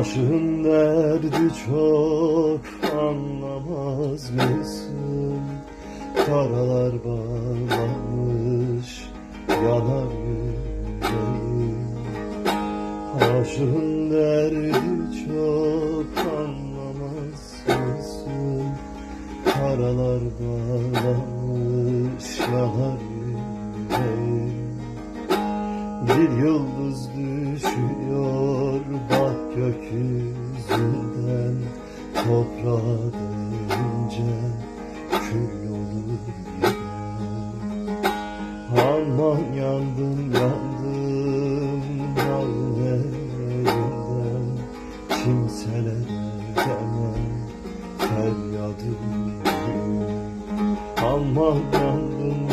Aşığın derdi çok anlamaz mısın? Karalar bağlamış yanar yüreğim Aşığın derdi çok anlamaz mısın? Karalar bağlamış yanar yüreğim bir yıldız düşüyor gökyüzünden Toprağa değince kül olur gider Aman yandım yandım nallerimden Kimselere demem feryadım. Aman yandım